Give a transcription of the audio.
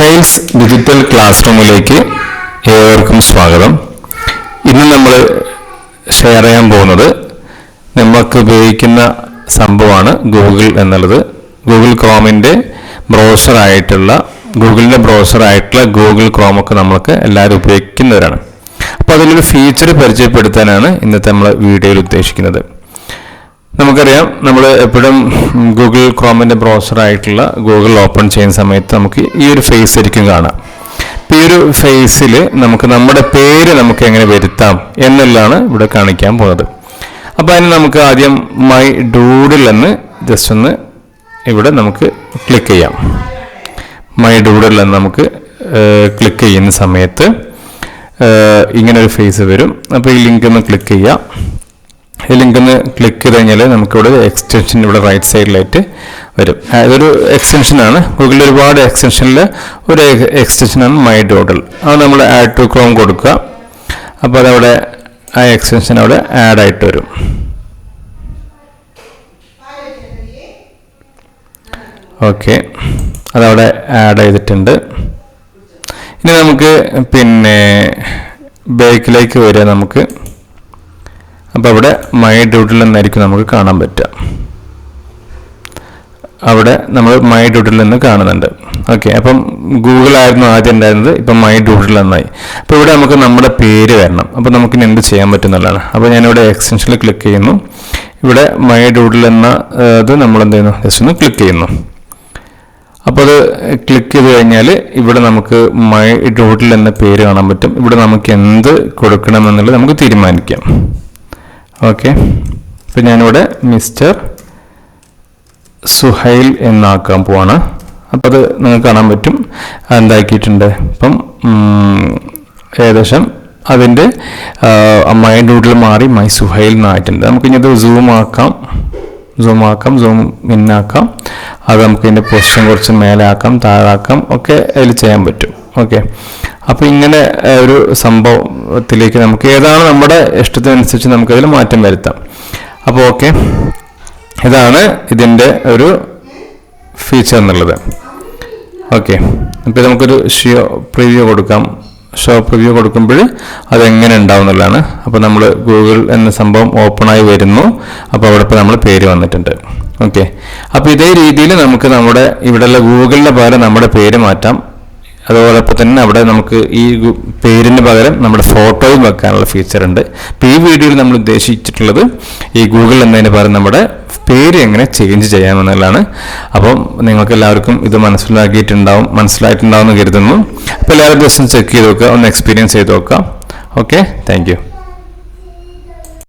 സുഹൈൽസ് digital class റൂമിലേക്ക് ഏവർക്കും സ്വാഗതം. ഇന്ന് നമ്മൾ ഷെയർ ചെയ്യാൻ പോകുന്നത് നമുക്ക് ഉപയോഗിക്കുന്ന സംഭവമാണ് ഗൂഗിൾ എന്നുള്ളത്. ഗൂഗിൾ ക്രോമിന്റെ ബ്രൗസറായിട്ടുള്ള ഗൂഗിളിന്റെ ബ്രൗസറായിട്ടുള്ള ഗൂഗിൾ ക്രോമൊക്കെ നമ്മൾക്ക് എല്ലാവരും ഉപയോഗിക്കുന്നവരാണ്. അപ്പോൾ അതിലൊരു ഫീച്ചർ പരിചയപ്പെടുത്താനാണ് ഇന്നത്തെ നമ്മൾ വീഡിയോയിൽ ഉദ്ദേശിക്കുന്നത്. നമുക്കറിയാം നമ്മൾ എപ്പോഴും ഗൂഗിൾ ക്രോമിന്റെ ബ്രൗസറായിട്ടുള്ള ഗൂഗിൾ ഓപ്പൺ ചെയ്യുന്ന സമയത്ത് നമുക്ക് ഈ ഒരു ഫേസ് ആയിരിക്കും കാണാം. അപ്പം ഈ ഒരു ഫേസിൽ നമുക്ക് നമ്മുടെ പേര് നമുക്ക് എങ്ങനെ വരുത്താം എന്നുള്ളതാണ് ഇവിടെ കാണിക്കാൻ പോകുന്നത് അപ്പോൾ അതിന് നമുക്ക് ആദ്യം മൈ ഡൂഡിൽ എന്ന് ജസ്റ്റ് ഒന്ന് ഇവിടെ നമുക്ക് ക്ലിക്ക് ചെയ്യാം. മൈ ഡൂഡിൽ എന്ന് നമുക്ക് ക്ലിക്ക് ചെയ്യുന്ന സമയത്ത് ഇങ്ങനെ ഒരു ഫേസ് വരും. അപ്പോൾ ഈ ലിങ്ക് ഒന്ന് ക്ലിക്ക് ചെയ്യാം. ഈ ലിങ്ക് ഒന്ന് ക്ലിക്ക് ചെയ്ത് കഴിഞ്ഞാൽ നമുക്കിവിടെ എക്സ്റ്റൻഷൻ ഇവിടെ റൈറ്റ് സൈഡിലായിട്ട് വരും. അതൊരു എക്സ്റ്റൻഷനാണ് ഗൂഗിളിൽ ഒരുപാട് എക്സ്റ്റൻഷനിൽ ഒരു എക്സ്റ്റൻഷനാണ് മൈ ഡോഡൽ അത് നമ്മൾ ആഡ് ടു ക്രോം കൊടുക്കുക. അപ്പോൾ അതവിടെ ആ എക്സ്റ്റൻഷൻ അവിടെ ആഡ് ആയിട്ട് വരും. ഓക്കെ അതവിടെ ആഡ് ചെയ്തിട്ടുണ്ട്. ഇനി നമുക്ക് പിന്നെ ബേക്കിലേക്ക് വരിക നമുക്ക്. അപ്പോൾ അവിടെ മൈ ഡ്യൂട്ടിൽ എന്നായിരിക്കും നമുക്ക് കാണാൻ പറ്റുക. അവിടെ നമ്മൾ മൈ ഡ്യൂട്ടിൽ നിന്ന് കാണുന്നുണ്ട്. ഓക്കെ അപ്പം ഗൂഗിൾ ആയിരുന്നു ആദ്യം ഉണ്ടായിരുന്നത് ഇപ്പം മൈ ഡ്യൂട്ടിൽ എന്നായി അപ്പോൾ ഇവിടെ നമുക്ക് നമ്മുടെ പേര് വരണം. അപ്പോൾ നമുക്ക് ഇനി എന്ത് ചെയ്യാൻ പറ്റുന്നുള്ളതാണ് അപ്പോൾ ഞാനിവിടെ എക്സ്റ്റൻഷനിൽ ക്ലിക്ക് ചെയ്യുന്നു. ഇവിടെ മൈ ഡ്യൂട്ടിൽ എന്ന ഇത് നമ്മൾ എന്ത് ചെയ്യുന്നു? ജസ്റ്റ് ഒന്ന് ക്ലിക്ക് ചെയ്യുന്നു. അപ്പോൾ അത് ക്ലിക്ക് ചെയ്ത് കഴിഞ്ഞാൽ ഇവിടെ നമുക്ക് മൈ ഡ്യൂട്ടിൽ എന്ന പേര് കാണാൻ പറ്റും. ഇവിടെ നമുക്ക് എന്ത് കൊടുക്കണമെന്നുള്ളത് നമുക്ക് തീരുമാനിക്കാം. ഓക്കെ ഇപ്പം ഞാനിവിടെ മിസ്റ്റർ സുഹൈൽ എന്നാക്കാൻ പോവാണ്. അപ്പം അത് നിങ്ങൾക്ക് കാണാൻ പറ്റും. എന്താക്കിയിട്ടുണ്ട്? ഇപ്പം ഉം, ഏകദേശം അതിന്റെ അമ്മായിന്റെ വീട്ടിൽ മാറി മൈ സുഹൈൽ എന്നായിട്ടുണ്ട്. നമുക്ക് ഇനി അത് സൂം ആക്കാം. സൂം ആക്കാം സൂം ഇന്നാക്കാം അത് നമുക്ക് ഇതിന്റെ പൊസിഷൻ കുറച്ച് മേലെ ആക്കാം താഴാക്കാം. ഒക്കെ അതിൽ ചെയ്യാൻ പറ്റും. ഓക്കെ അപ്പോൾ ഇങ്ങനെ ഒരു സംഭവത്തിലേക്ക് നമുക്ക് ഏതാണ് നമ്മുടെ ഇഷ്ടത്തിനനുസരിച്ച് നമുക്കതിൽ മാറ്റം വരുത്താം. അപ്പോൾ ഓക്കെ. ഇതാണ് ഇതിന്റെ ഒരു ഫീച്ചർ എന്നുള്ളത്. ഓക്കെ. അപ്പോൾ നമുക്കൊരു ഷിയോ പ്രിവ്യൂ കൊടുക്കാം. ഷോ പ്രിവ്യൂ കൊടുക്കുമ്പോൾ അതെങ്ങനെ ഉണ്ടാവും എന്നുള്ളതാണ്. അപ്പോൾ നമ്മൾ ഗൂഗിൾ എന്ന സംഭവം ഓപ്പണായി വരുന്നു. അപ്പോൾ അവിടെ ഇപ്പോൾ നമ്മൾ പേര് വന്നിട്ടുണ്ട്. ഓക്കെ. അപ്പോൾ ഇതേ രീതിയിൽ നമുക്ക് നമ്മുടെ ഇവിടെയുള്ള ഗൂഗിളിന്റെ പകരം നമ്മുടെ പേര് മാറ്റാം. അതോടൊപ്പം തന്നെ അവിടെ നമുക്ക് ഈ പേരിന് പകരം നമ്മുടെ ഫോട്ടോയും വെക്കാനുള്ള ഫീച്ചർ ഉണ്ട്. ഈ വീഡിയോയിൽ നമ്മൾ ഉദ്ദേശിച്ചിട്ടുള്ളത് ഈ ഗൂഗിൾ എന്നതിന് പകരം നമ്മുടെ പേര് എങ്ങനെ ചേഞ്ച് ചെയ്യാമെന്നുള്ളതാണ്. അപ്പം നിങ്ങൾക്ക് എല്ലാവർക്കും ഇത് മനസ്സിലാക്കിയിട്ടുണ്ടാവും മനസ്സിലായിട്ടുണ്ടാവും എന്ന് കരുതുന്നു. അപ്പോൾ എല്ലാവരും ദിവസം ചെക്ക് ചെയ്ത് നോക്കുക ഒന്ന് എക്സ്പീരിയൻസ് ചെയ്ത് നോക്കുക. Okay thank